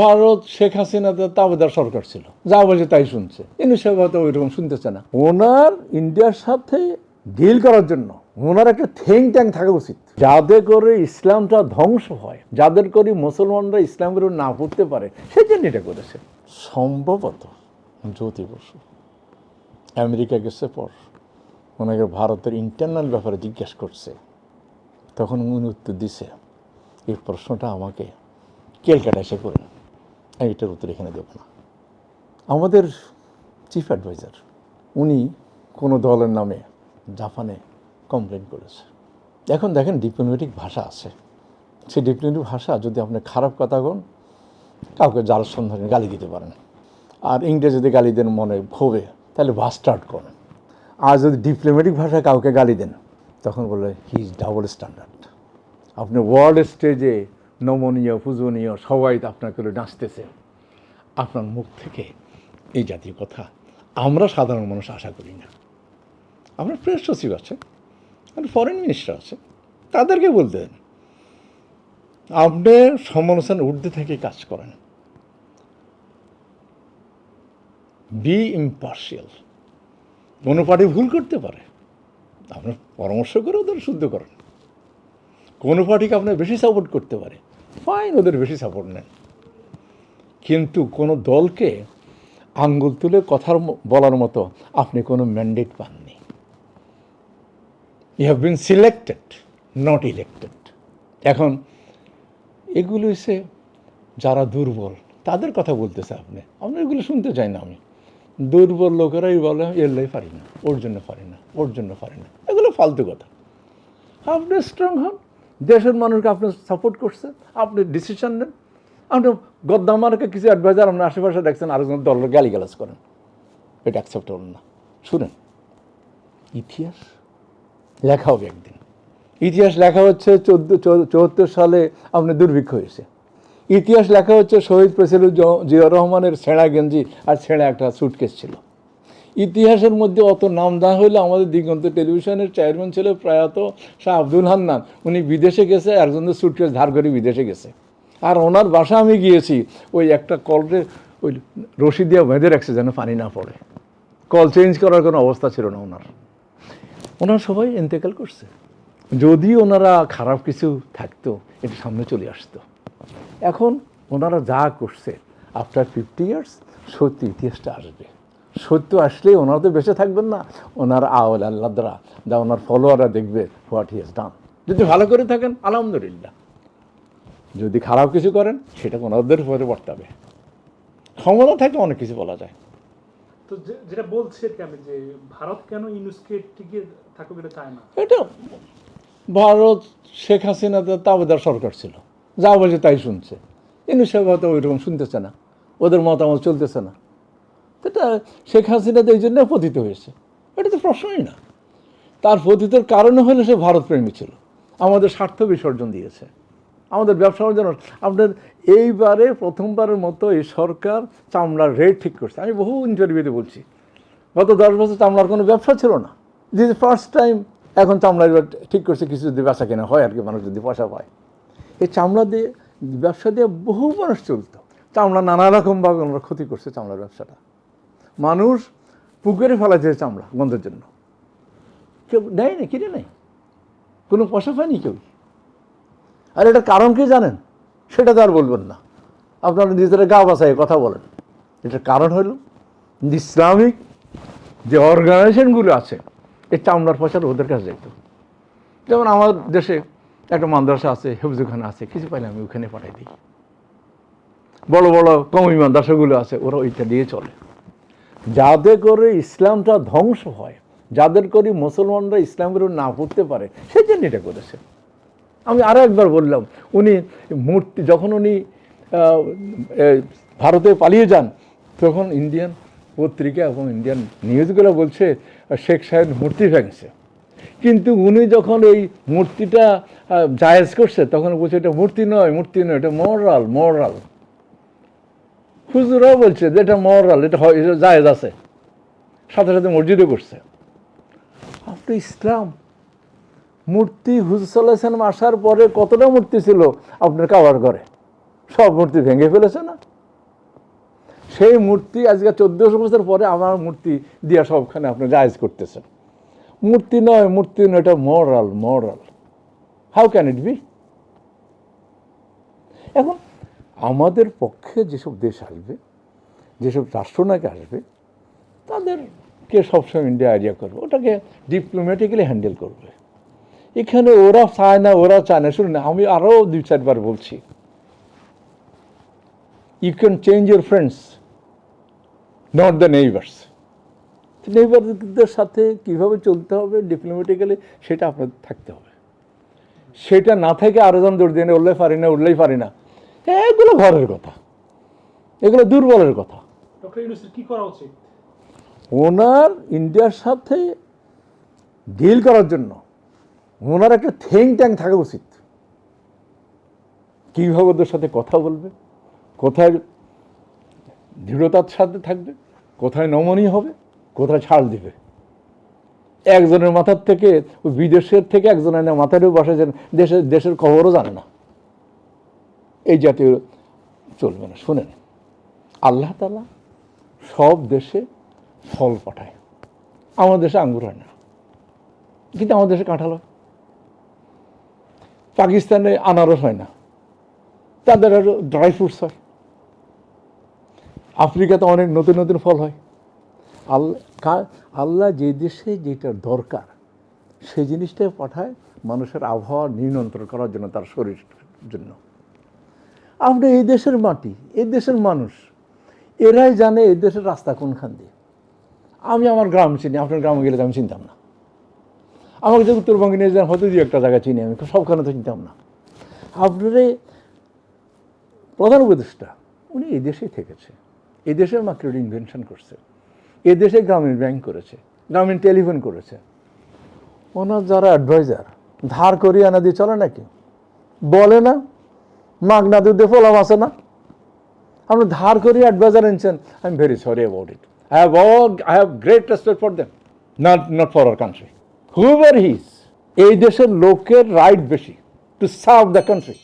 ভারত, শেখ হাসিনা তাবেদার সরকার ছিল। যা বলছে তাই শুনছে। ইনু সাহেব হয়তো ওই রকম শুনতেছে না। ওনার ইন্ডিয়ার সাথে ডিল করার জন্য ওনার একটা থিঙ্ক ট্যাঙ্ক থাকা উচিত। যাদের করে ইসলামটা ধ্বংস হয়, যাদের করে মুসলমানরা ইসলামের না পড়তে পারে, সেই জন্য এটা করেছে। সম্ভবত জ্যোতি বসু আমেরিকা গেছে পর ওনাকে ভারতের ইন্টারনাল ব্যাপারে জিজ্ঞেস করছে। তখন উনি উত্তর দিছে, এই প্রশ্নটা আমাকে কেলকাটা এসে করুন। আমি এটার উত্তর এখানে দেবো না। আমাদের চিফ অ্যাডভাইজার উনি কোনো দলের নামে জাপানে কমপ্লেন করেছে। এখন দেখেন ডিপ্লোমেটিক ভাষা আছে। সেই ডিপ্লোমেটিক ভাষা যদি আপনি খারাপ কথা কোন কাউকে যার সন্ধানে গালি দিতে পারেন। আর ইংরেজিতে গালি দেন মনে ক্ষোভে, তাহলে বাস্টার্ট করেন আর যদি ডিপ্লোমেটিক ভাষায় কাউকে গালি দেন, তখন বলে হি ইজ ডাবল স্ট্যান্ডার্ড আপনি ওয়ার্ল্ড স্টেজে নমনীয়, পূজনীয়, সবাই আপনাকে নাচতেছে। আপনার মুখ থেকে এই জাতীয় কথা আমরা সাধারণ মানুষ আশা করি না। আপনার প্রেস সচিব আছে আর ফরেন মিনিস্টার আছে, তাদেরকে বলতে দেন আপনি সমালোচনা ঊর্ধ্বে থেকে কাজ করেন। বি ইম্পার্শিয়াল কোনো পার্টি ভুল করতে পারে। আপনার পরামর্শ করে ওদের শুদ্ধ করেন। কোনো পার্টিকে আপনার বেশি সাপোর্ট করতে পারে। ফাইন ওদের বেশি সাপোর্ট নেন কিন্তু কোনো দলকে আঙ্গুল তুলে কথার বলার মতো আপনি কোনো ম্যান্ডেট পাননি। You have been selected not elected এখন এগুলো এসে যারা দুর্বল, তাদের কথা বলতেছে আপনি। আপনি এগুলো শুনতে চাই না আমি। দুর্বল লোকেরাই বলে এলাই পারি না, ওর জন্য পারি না, ওর জন্য পারি না। এগুলো ফালতু কথা। আপনি স্ট্রং হন দেশের মানুষকে আপনি সাপোর্ট করছেন আপনি ডিসিশন নেন। আপনি গদ্দামারকে কিছু অ্যাডভাইজার আপনার আশেপাশে দেখছেন, আরেকজন দলের গালি গালাজ করেন। এটা অ্যাকসেপ্টেবল না। শুনেন, ইতিহাস লেখা হবে একদিন। ইতিহাস লেখা হচ্ছে চোদ্দ চুয়াত্তর সালে আপনার দুর্ভিক্ষ হয়েছে। ইতিহাস লেখা হচ্ছে শহীদ প্রেসিডেন্ট জিয়া রহমানের ছেঁড়া গেঞ্জি আর ছেঁড়া একটা সুটকেস ছিল। ইতিহাসের মধ্যে অত নাম না হলে আমাদের দিগন্ত টেলিভিশনের চেয়ারম্যান ছিল প্রয়াত শাহ আব্দুল হান্নান। উনি বিদেশে গেছে একজনের সুটকেস ধার করে বিদেশে গেছে। আর ওনার বাসা আমি গিয়েছি, ওই একটা কলরে ওই রশি দিয়ে বেঁধে রাখছে যেন পানি না পড়ে। কল চেঞ্জ করার কোনো অবস্থা ছিল না ওনার। ওনার সবাই ইন্তেকাল করছে। যদি ওনারা খারাপ কিছু থাকতো, এটা সামনে চলে আসতো। এখন ওনারা যা করছে আফটার ফিফটি ইয়ার্স সত্যি ইতিহাসটা আসবে। সত্য আসলে ওনারা তো বেঁচে থাকবেন না। ওনার আওয়াল আল্লাহরা যা ওনার ফলোয়াররা দেখবে হোয়াট হি ডান যদি ভালো করে থাকেন আলহামদুলিল্লাহ। যদি খারাপ কিছু করেন সেটা ওনাদের উপরে বর্তাবে। ক্ষমতা থাকলে অনেক কিছু বলা যায়। তো যে- যেটা বলছি আমি যে ভারত কেন ইউনুসকে টিকে থাকুক এটা চায় না? এটা ভারত শেখ হাসিনা তো তাবেদার সরকার ছিল। যা বলছে তাই শুনছে। ইনু সাহেব হয়তো ওই রকম শুনতেছে না। ওদের মতামত চলতেছে না। এটা শেখ হাসিনা এই জন্য পতিত হয়েছে। এটা তো প্রশ্নই না। তার পতিতের কারণে হলে সে ভারতপ্রেমী ছিল। আমাদের স্বার্থ বিসর্জন দিয়েছে। আমাদের ব্যবসা জন্য আপনার এইবারে, প্রথমবারের মতো এই সরকার চামড়ার রেট ঠিক করছে। আমি বহু ইন্টারভিউতে বলছি। গত দশ বছর চামড়ার কোনো ব্যবসা ছিল না। দিস ফার্স্ট টাইম এখন চামড়ার রেট ঠিক করছে। কিছু যদি ব্যবসা কেনা হয় আর কি, মানুষ যদি পয়সা পায়। এই চামড়া দিয়ে, ব্যবসা দিয়ে বহু মানুষ চলত। চামড়া নানা রকমভাবে ওনারা ক্ষতি করছে চামড়ার ব্যবসাটা। মানুষ পুকুরে ফেলাচ্ছে চামড়া গন্ধের জন্য। কেউ নেয় না? কিনে নেই কোনো পয়সা পায়নি কেউ? আর এটার কারণ কি জানেন? সেটা তো আর বলবেন না। আপনারা নিজেরা গা বাসায় কথা বলেন। এটার কারণ হলো ইসলামিক যে অর্গানাইজেশনগুলো আছে, এই চামড়ার পয়সাটা ওদের কাছে যেত যেমন আমার দেশে একটা মাদ্রাসা আছে, হেফজুখানা আছে, কিছু পাইলে আমি ওখানে পাঠাই দিই। বড় বড় কমি মাদ্রাসাগুলো আছে, ওরা ওইটা দিয়ে চলে। যাতে করে ইসলামটা ধ্বংস হয়, যাদের করে মুসলমানরা ইসলামের না পড়তে পারে, সেই জন্য এটা করেছে। আমি আরও একবার বললাম, উনি মূর্তি, যখন উনি ভারতে পালিয়ে যান, তখন ইন্ডিয়ান পত্রিকা এবং ইন্ডিয়ান নিউজগুলো বলছে, শেখ সাহেব মূর্তি ভেঙেছে। কিন্তু উনি যখন এই মূর্তিটা জায়েজ করছে, তখন বলছে, এটা মূর্তি নয় মূর্তি নয়, এটা মরাল মরাল হুজুরাও বলছে যে এটা মরাল, এটা হয় জায়েজ আছে। সাথে সাথে মসজিদও করছে। আপনি ইসলাম। মূর্তি হুজুর সাল্লাহ আসার পরে কতটা মূর্তি ছিল? আপনার কাবার ঘরে। সব মূর্তি ভেঙে ফেলেছে না? সেই মূর্তি আজকে চোদ্দশো বছর পরে আমার মূর্তি দিয়া সবখানে আপনি জায়েজ করতেছেন। মূর্তি নয় মূর্তি নয়, এটা moral moral. How can it be এখন আমাদের পক্ষে যেসব দেশ আসবে, যেসব রাষ্ট্রনায়ক আসবে, তাদেরকে সবসময় ইন্ডিয়া আইডিয়া করবে, ওটাকে ডিপ্লোম্যাটিক্যালি হ্যান্ডেল করবে। এখানে ওরা চায় না, ওরা চায় না। শুনুন, আমি আরও দুই, চারবার বলছি। You can change your friends not the neighbours নেইবারদের সাথে কীভাবে চলতে হবে ডিপ্লোম্যাটিক্যালি সেটা আপনাদের থাকতে হবে। সেটা না থেকে আরও জন দৌড় দিয়ে উঠলেই পারি না উঠলেই পারি না। এগুলো ঘরের কথা। এগুলো দুর্বলের কথা। কি করা উচিত? ওনার ইন্ডিয়ার সাথে ডিল করার জন্য ওনার একটা থিঙ্ক ট্যাঙ্ক থাকা উচিত। কীভাবে ওদের সাথে কথা বলবে? কোথায় দৃঢ়তার সাথে থাকবে? কোথায় নমনীয় হবে? কোথায় ছাড় দিবে? একজনের মাথার থেকে বিদেশের থেকে একজনের মাথারও বসেছেন দেশের দেশের খবরও জানে না। এই জাতীয় চলবে না। শুনেন, আল্লাহ তালা সব দেশে ফল পাঠায়। আমাদের দেশে আঙ্গুর হয় না। কিন্তু আমাদের দেশে কাঁঠাল হয়। পাকিস্তানে আনারস হয় না। তাদের আরও ড্রাই ফ্রুটস হয়। আফ্রিকাতে অনেক নতুন নতুন ফল হয়। আল্লাহ আল্লাহ যে দেশে যেটা দরকার সেই জিনিসটাই পাঠায় মানুষের আবহাওয়া নিয়ন্ত্রণ করার জন্য, তার শরীর জন্য। আমরা এই দেশের মাটি এই দেশের মানুষ, এরাই জানে এই দেশের রাস্তা কোনখান দিয়ে। আমি আমার গ্রাম চিনি, আপনার গ্রামে গেলে আমি চিনতাম না। আমাকে যে উত্তরবঙ্গে নিয়ে যান, হয়তো দুই একটা জায়গা চিনি আমি সবখানে তো চিনতাম না। আপনারে প্রধান উপদেষ্টা, উনি এই দেশেই থেকেছে। এই দেশের মার্কেট ইনভেনশন করছে। এ দেশে গ্রামীণ ব্যাংক করেছে, গ্রামীণ টেলিফোন করেছে। ওনার যারা অ্যাডভাইজার ধার করিয়ে আনা দিয়ে চলে নাকি? বলে না? মাগনা দুধে ফলাম আছে না? আপনি ধার করিয়ে অ্যাডভাইজার এনেছেন I am very sorry about it I have all I have great respect for them not not for our country whoever his এই দেশের লোকের রাইট বেশি টু সার্ভ দ্য কান্ট্রি